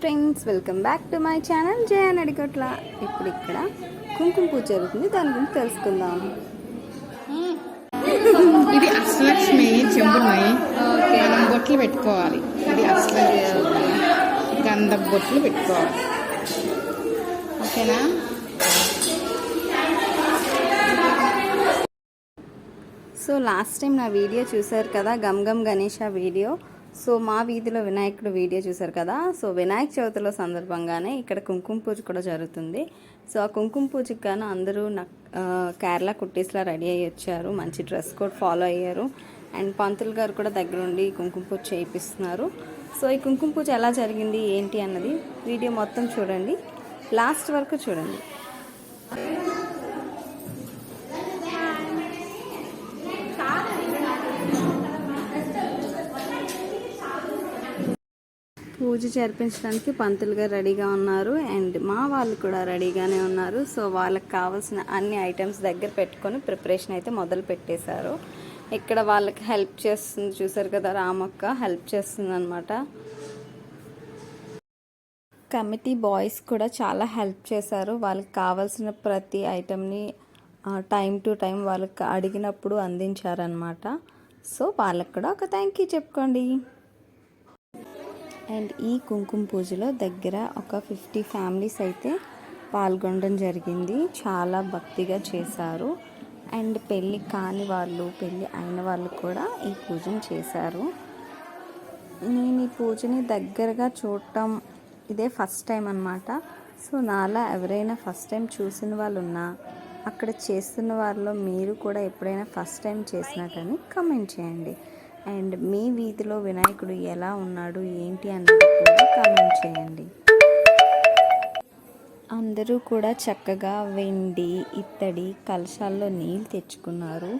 Friends welcome back to my channel Jayan Adigatla ఇప్పుడు ఇక్కడ కుంకుమ పూజ జరుగుతుంది దాని గురించి తెలుసుకుందాం. ఇది అష్టలక్ష్మి చెంబున్నాయి మనం బొట్లు పెట్టుకోవాలి. ఇది అష్టలక్ష్మి. గంధం బొట్లు పెట్టుకోవాలి. ఓకేనా? సో లాస్ట్ టైం నా వీడియో చూశారు కదా గమ్ గమ్ గణేష వీడియో. సో మా వీధిలో వినాయకుడు వీడియో చూశారు కదా. సో వినాయక చవితిలో సందర్భంగానే ఇక్కడ కుంకుమ పూజ కూడా జరుగుతుంది. సో ఆ కుంకుమ పూజకి గాను అందరూ నక్- కేరళ కుట్టీస్లా రెడీ అయ్యి వచ్చారు. మంచి డ్రెస్ కోడ్ ఫాలో అయ్యారు. అండ్ పంతులు గారు కూడా దగ్గరుండి కుంకుమ పూజ చేయిస్తున్నారు సో ఈ కుంకుమ పూజ ఎలా జరిగింది ఏంటి అన్నది వీడియో మొత్తం చూడండి. లాస్ట్ వరకు చూడండి. పూజ చేర్పించడానికి పంతులు గారు రెడీగా ఉన్నారు. అండ్ మా వాళ్ళు కూడా రెడీగానే ఉన్నారు. సో వాళ్ళకి కావాల్సిన అన్ని ఐటమ్స్ దగ్గర పెట్టుకొని ప్రిపరేషన్ అయితే మొదలు పెట్టేశారు. ఇక్కడ వాళ్ళకి హెల్ప్ చేస్తుంది చూసారు కదా రామక్క హెల్ప్ చేస్తుంది అనమాట కమిటీ బాయ్స్ కూడా చాలా హెల్ప్ చేశారు. వాళ్ళకి కావాల్సిన ప్రతి ఐటమ్ని టైం టు టైం వాళ్ళకి అడిగినప్పుడు అందించారనమాట సో వాళ్ళకి కూడా ఒక థ్యాంక్ యూ చెప్పుకోండి. అండ్ ఈ కుంకుమ పూజలో దగ్గర ఒక ఫిఫ్టీ ఫ్యామిలీస్ అయితే పాల్గొనడం జరిగింది. చాలా భక్తిగా చేశారు. అండ్ పెళ్ళి కాని వాళ్ళు పెళ్ళి అయిన వాళ్ళు కూడా ఈ పూజను చేశారు. నేను ఈ పూజని దగ్గరగా చూడటం ఇదే ఫస్ట్ టైం అనమాట సో నాలా ఎవరైనా ఫస్ట్ టైం చూసిన వాళ్ళు ఉన్నా అక్కడ చేస్తున్న వాళ్ళలో మీరు కూడా ఎప్పుడైనా ఫస్ట్ టైం చేసినా కానీ కమెంట్ చేయండి. అండ్ మీ వీధిలో వినాయకుడు ఎలా ఉన్నాడు ఏంటి అన్నది కూడా కామెంట్ చేయండి. అందరూ కూడా చక్కగా వెండి ఇత్తడి కలశాల్లో నీళ్ళు తెచ్చుకున్నారు.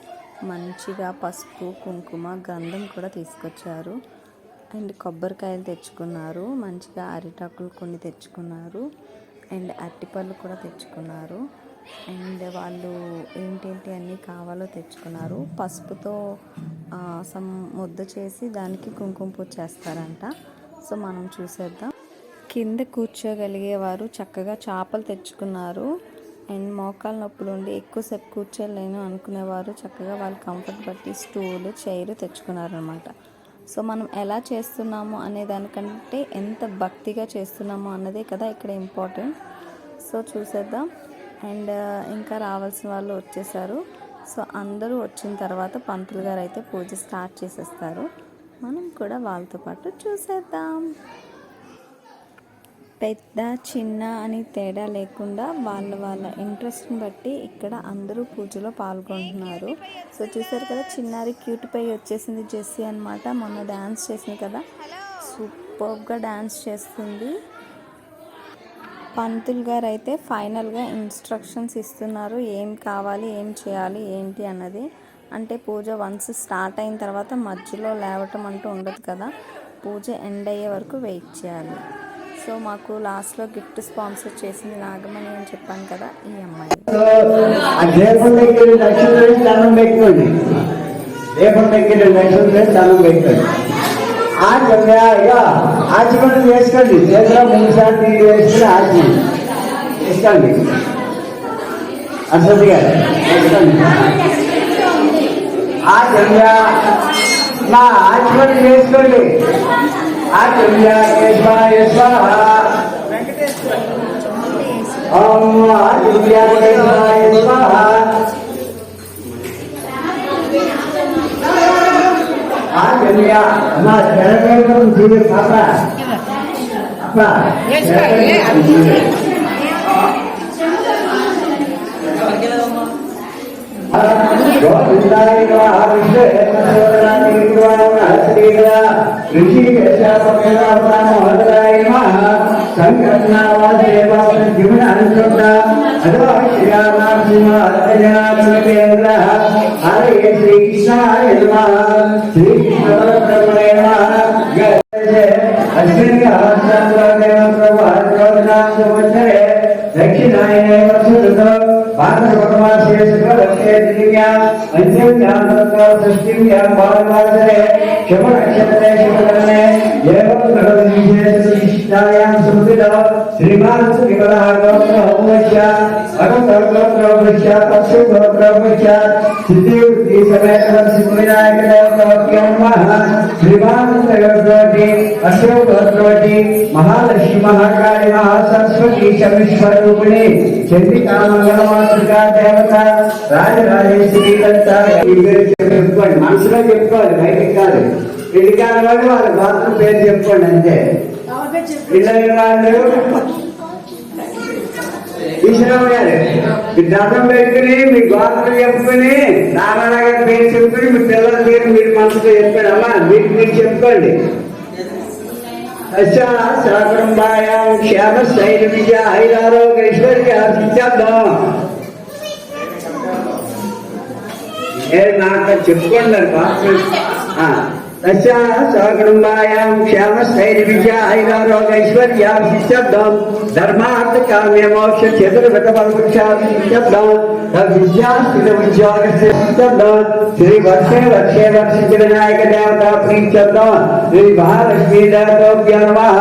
మంచిగా పసుపు కుంకుమ గంధం కూడా తీసుకొచ్చారు. అండ్ కొబ్బరికాయలు తెచ్చుకున్నారు. మంచిగా అరిటాకులు కొన్ని తెచ్చుకున్నారు. అండ్ అరటిపళ్ళు కూడా తెచ్చుకున్నారు. అండ్ వాళ్ళు ఏంటేంటి అన్నీ కావాలో తెచ్చుకున్నారు. పసుపుతో సమ్ ముద్ద చేసి దానికి కుంకుమ పూజ చేస్తారంట. సో మనం చూసేద్దాం. కింద కూర్చోగలిగేవారు చక్కగా చేపలు తెచ్చుకున్నారు. అండ్ మోకాలు నొప్పులు ఉండి ఎక్కువసేపు కూర్చోలేను అనుకునేవారు చక్కగా వాళ్ళు కంఫర్ట్ బట్టి స్టూలు చైర్ తెచ్చుకున్నారనమాట. సో మనం ఎలా చేస్తున్నాము అనే దానికంటే ఎంత భక్తిగా చేస్తున్నాము అన్నదే కదా ఇక్కడ ఇంపార్టెంట్. సో చూసేద్దాం. అండ్ ఇంకా రావాల్సిన వాళ్ళు వచ్చేసారు. సో అందరూ వచ్చిన తర్వాత పంతులు గారు అయితే పూజ స్టార్ట్ చేసేస్తారు. మనం కూడా వాళ్ళతో పాటు చూసేద్దాం. పెద్ద చిన్న అని తేడా లేకుండా వాళ్ళ వాళ్ళ ఇంట్రెస్ట్ని బట్టి ఇక్కడ అందరూ పూజలో పాల్గొంటున్నారు. సో చూసారు కదా చిన్నారి క్యూట్ పై వచ్చేసింది జెస్సీ అనమాట మొన్న డ్యాన్స్ చేసింది కదా. సూపర్గా డ్యాన్స్ చేస్తుంది. పంతులు గారు అయితే ఫైనల్గా ఇన్స్ట్రక్షన్స్ ఇస్తున్నారు. ఏం కావాలి ఏం చేయాలి ఏంటి అన్నది. అంటే పూజ వన్స్ స్టార్ట్ అయిన తర్వాత మధ్యలో లేవటం అంటూ ఉండదు కదా. పూజ ఎండ్ అయ్యే వరకు వెయిట్ చేయాలి. సో మాకు లాస్ట్లో గిఫ్ట్ స్పాన్సర్ చేసింది నాగమణి అని చెప్పాను కదా ఈ అమ్మాయి. దగ్గర దండం పెట్టుకోండి. దగ్గర దండం పెట్టుకోండి. ఆ చెప్పా ఇక ఆచమనం వేసుకోండి చేతిలో మూడు సార్లు నీళ్ళు వేసుకుని ఆచి. వేసుకోండి. అసలు గారు వేసుకోండి ఆ చెయ్య. నా ఆచమనం వేసుకోండి ఆ చెయ్య. యశ్వా యశ్వా. ఓం இல்லையா அம்மா கிழக்கும் ஜீவி பாப்பா அப்பா Thank you. నిర్వాణ శ్రీగణ ఋషి శ్రీకృష్ణ ప్రభు సంవత్సరే దక్షిణాయనే వసుదతో భారతవర్మాసే శుభలక్ష్యే దివ్యా పంచమ్యాత్మక సృష్టివ్యా భారతవాసరే శుభనక్షత్రే శుభకరణే ఏవం గ్రహ విశేష प्रतिष्ठायां सुमृतो श्रीमान सुविमलः गोत्रोपश्य अगोत्रोपश्य पक्षुगोत्रोपश्य सिद्धिवृत्ति समेत सिद्धिविनायक देवताभ्यो नमः श्रीमान गोत्रोति अशोकोत्रोति महालक्ष्मी महाकाली महासरस्वती शमीश्वरूपिणी చంద్రికా మంగళమాతృకా దేవత రాజరాజేశ్వరి దత్త ఈ పేరు చెప్పుకోండి మనసులో చెప్పుకోవాలి బయటికి కాదు పెళ్లి కాని వాళ్ళు వాళ్ళ గోత్రం పేరు చెప్పుకోండి అంతే మీ దండం పెట్టుకుని మీ గోత్రం చెప్పుకుని నారాయణ గారి పేరు చెప్పుకుని మీ పిల్లల పేరు మీరు మనసులో చెప్పండి. అమ్మా మీకు మీరు చెప్పుకోండి. నాకు చెప్పుకోండి तस्याः स्वकुटुम्बायां श्यामस्थैर्विद्याहैरारोगैश्वर्याभिशब्दं धर्मार्थकाम्यमोक्षक्षेत्रगतपरपुरुषाभिशब्दं तद्विद्यास्थितमुद्योगस्य शब्दं श्रीवर्षे वर्षे वर्षितविनायकदेवता प्रीशब्दं श्रीमहालक्ष्मीदेवताभ्यो नमः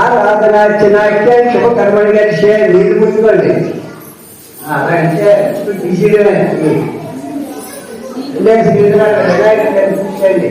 आराधनार्चनाख्य शुभकर्मणि लक्ष्ये निर्मुत्पन्ने अदस्य बिज़ी है ले श्रीधर लगाए कर चले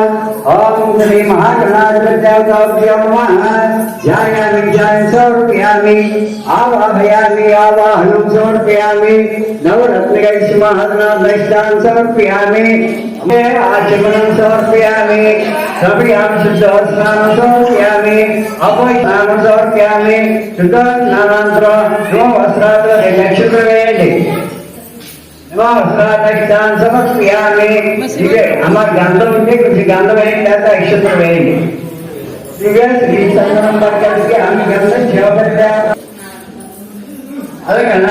శ్రీ మహాగణాధిపత్యాభ్యో నమ ధ్యాయామి ధ్యానం సమర్పయామి ఆవాహయామి ఆవాహనం సమర్పయామి నవరత్నగైష్ మహాదనాదైష్టాన్ సమర్పయామి ఆచమనం సమర్పయామి సభ్యాం శుద్ధోస్నానం సమర్పయామి అపయస్నానం సమర్పయామి శుద్ధోస్నానాంతరం నో వస్త్రాలు నక్షత్రం వేయండి వస్త్రాదైష్టాన్ సమర్పయామి ఇవే అమ్మ గంధం ఉంటే కొంచెం గంధం వేయండి లేదా నక్షత్రం వేయండి. ఇవే శ్రీ సంగమం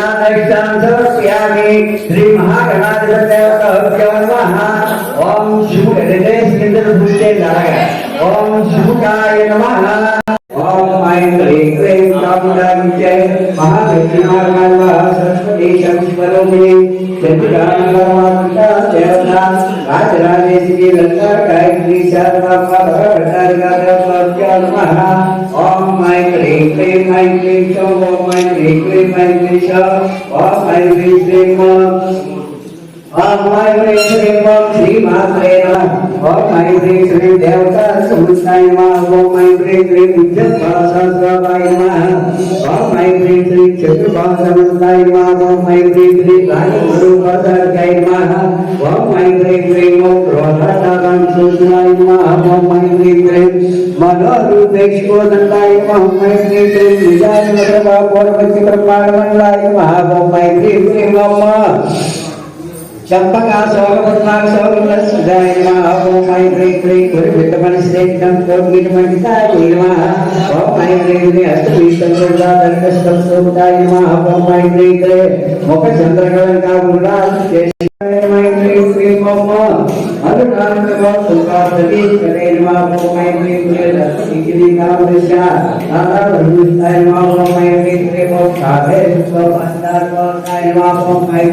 ఆమె గంధం సమర్పయామి శ్రీ ఓం శుభ రిలేస్ కింద ఓం శుభకాయ చంద్రగానగరమాత దేవత రాజరాజేశ్వరి లలితా గాయత్రి శారదాంబ భగవతారిగా దేవతాభ్యో నమః ఓం ఐం హ్రీం క్లీం ఐం క్లీం చౌ ఓం ఐం హ్రీం క్లీం ఐం క్లీం చౌ ఓం ఐం హ్రీం క్లీం ఓం ఓం ఐం హ్రీం క్లీం ఓం శ్రీ మాత్రే నమః ఓం ఐం హ్రీం శ్రీ దేవత సముద్రాయ నమః ఓం ఐం హ్రీం క్లీం విద్యుత్పాసస్వాయ నమః ఓం ఐం హ్రీం శ్రీ చతుర్భాసముద్రాయ నమః ఓం ఐం హ్రీం శ్రీ రాజగురుపాదాయ నమః ఓం ఐం హ్రీం క్లీం ఓం క్రోధాదాం సూచనాయ నమః ఓం ఐం హ్రీం క్లీం మనోరూపేక్షోదండాయ నమః ఓం ఐం హ్రీం క్లీం నిజాయ నమః పూర్వతి బ్రహ్మాండమండాయ నమః ఓం ఐం హ్రీం క్లీం అమ్మ చంపకా సౌరపద్మాక సౌరల సుధాయ నమః ఓం ఐం హ్రీం క్లీం గురు విత్తమన శ్రేష్టం కోటిగిట మండితాయ నమః ఓం ఐం హ్రీం క్లీం అష్టవీతం దండస్తం సోముదాయ నమః ఓం ఐం హ్రీం క్లీం ముఖ చంద్రకలంకా గురురాజ ఓం ఐం హ్రీం క్లీం ఓం అరుణానందగో సుఖాసతి కరే నమః ఓం ఐం హ్రీం క్లీం లక్ష్మీ కామదశ నారాయణ నమః ఓం ఐం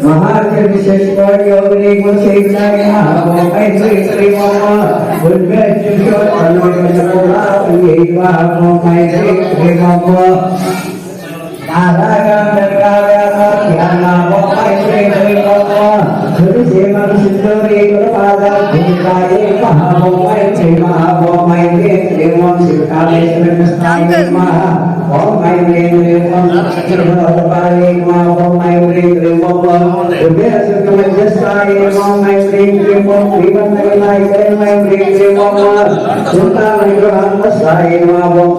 ఓం కాదే సుఖాయ నమః ఓం ఐం కాదే సుఖాయ నమః నీతో ఉదాగార కామశ్రేయాయ నమః ఐం హ్రీం క్లీం ఓం ఇంద్రలోకరి క్షేత్రాత్మకాయ నమః ఓం ఐం హ్రీం క్లీం ఓం పృథ్వీనాయ నమః ఓం ఐం హ్రీం క్లీం నటకేది సంకల్ప సంచరణాయ నమః ఐం హ్రీం క్లీం కనకైకవాద్యాలాభవాయ నమః ఐం హ్రీం విద్యామణిమంటే పండిత శ్రీపదాములాయ నమః ఓం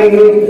Thank you.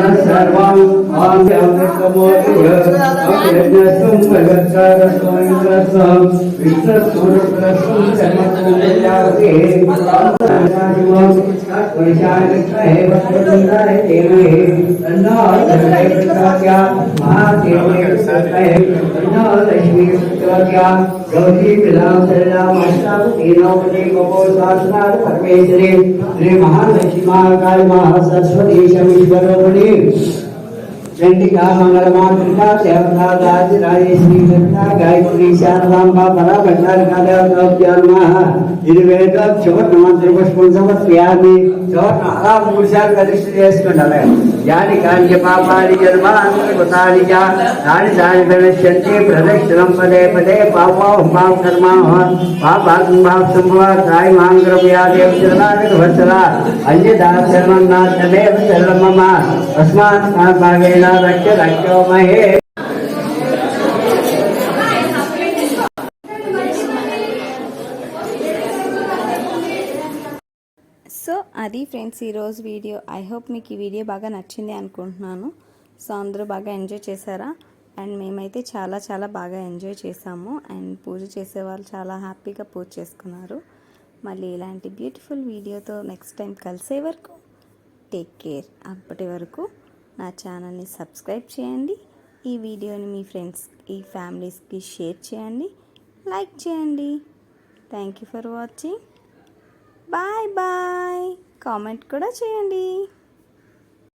न सर्वं मान्यमोपुरं अप्रज्ञस्तं भगत्कारस्वमिन्द्रस्वं विश्वसूर्यप्रस्तं सर्वकुलयावते अन्नादिमं तत्परिशानिष्ठे वक्रतुण्डाय देवे तन्नो सर्वे प्रसाद्या महादेवे सत्तये तन्नो लक्ष्मी प्रचोदया गौरी विलाम शरणाम अष्टावती नवपदे कपो शासनाथ परमेश्वरी श्री महालक्ष्मी महाकाल महासरस्वती शमीश्वरोमणि चंडिका मंगलमातृका देवता राज राजेश्वरी देवता गायत्री शारदांबा परा भंडारिका देवता ज्ञानमः ఇరువేద చివరి మంత్రి పుష్పం సమర్పయామి చివరి అలా మూడు సార్లు यानि कान्यपापानि जन्मान्तर्गतानि च। तानि तानि प्रदक्षिणं पदे पदे पापाहुमां कर्माः। पापात्मभाव सम्भवात् सायि माँ द्रव्यादेव मम। अस्मात् रक्ष रक्षो महे। అది ఫ్రెండ్స్ ఈరోజు వీడియో ఐ హోప్ మీకు ఈ వీడియో బాగా నచ్చింది అనుకుంటున్నాను. సో అందరూ బాగా ఎంజాయ్ చేశారా? అండ్ మేమైతే చాలా చాలా బాగా ఎంజాయ్ చేసాము అండ్ పూజ చేసేవాళ్ళు చాలా హ్యాపీగా పూజ చేసుకున్నారు. మళ్ళీ ఇలాంటి బ్యూటిఫుల్ వీడియోతో నెక్స్ట్ టైం కలిసే వరకు టేక్ కేర్. అప్పటి వరకు నా ఛానల్ని సబ్స్క్రైబ్ చేయండి. ఈ వీడియోని మీ ఫ్రెండ్స్ ఈ ఫ్యామిలీస్కి షేర్ చేయండి. లైక్ చేయండి. Thank you for watching. Bye bye. Comment కూడా చేయండి.